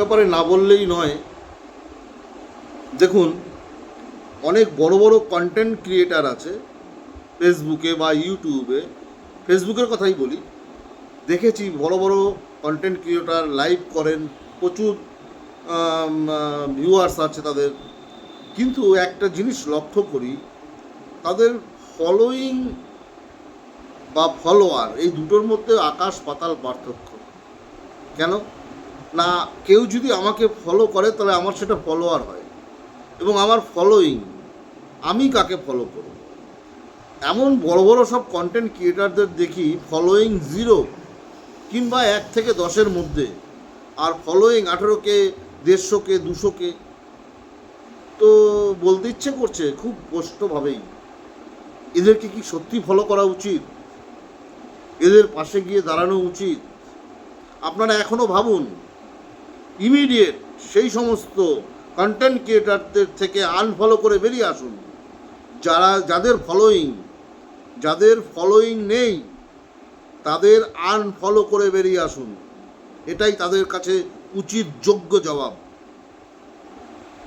ব্যাপারে না বললেই নয়। দেখুন, অনেক বড় বড় কন্টেন্ট ক্রিয়েটার আছে ফেসবুকে বা ইউটিউবে ফেসবুকের কথাই বলি। দেখেছি বড় বড় কন্টেন্ট ক্রিয়েটার লাইভ করেন, প্রচুর ভিউয়ার্স আছে তাদের। কিন্তু একটা জিনিস লক্ষ্য করি, তাদের ফলোয়িং বা ফলোয়ার এই দুটোর মধ্যে আকাশ পাতাল পার্থক্য। কেন? না, কেউ যদি আমাকে ফলো করে, তাহলে আমার সেটা ফলোয়ার হয়। এবং আমার ফলোয়িং আমি কাকে ফলো করব? এমন বড় বড় সব কন্টেন্ট ক্রিয়েটারদের দেখি ফলোয়িং জিরো কিংবা এক থেকে দশের মধ্যে, আর ফলোয়িং আঠেরোকে, দেড়শোকে, দুশোকে। তো বলতে ইচ্ছে করছে, খুব স্পষ্টভাবেই, এদেরকে কি সত্যি ফলো করা উচিত? এদের পাশে গিয়ে দাঁড়ানো উচিত? আপনারা এখনও ভাবুন ইমিডিয়েট সেই সমস্ত কন্টেন্ট ক্রিয়েটারদের থেকে আনফলো করে বেরিয়ে আসুন। যারা, যাদের ফলোয়িং যাদের ফলোয়িং নেই, তাদের আনফলো করে বেরিয়ে আসুন। এটাই তাদের কাছে উচিত যোগ্য জবাব।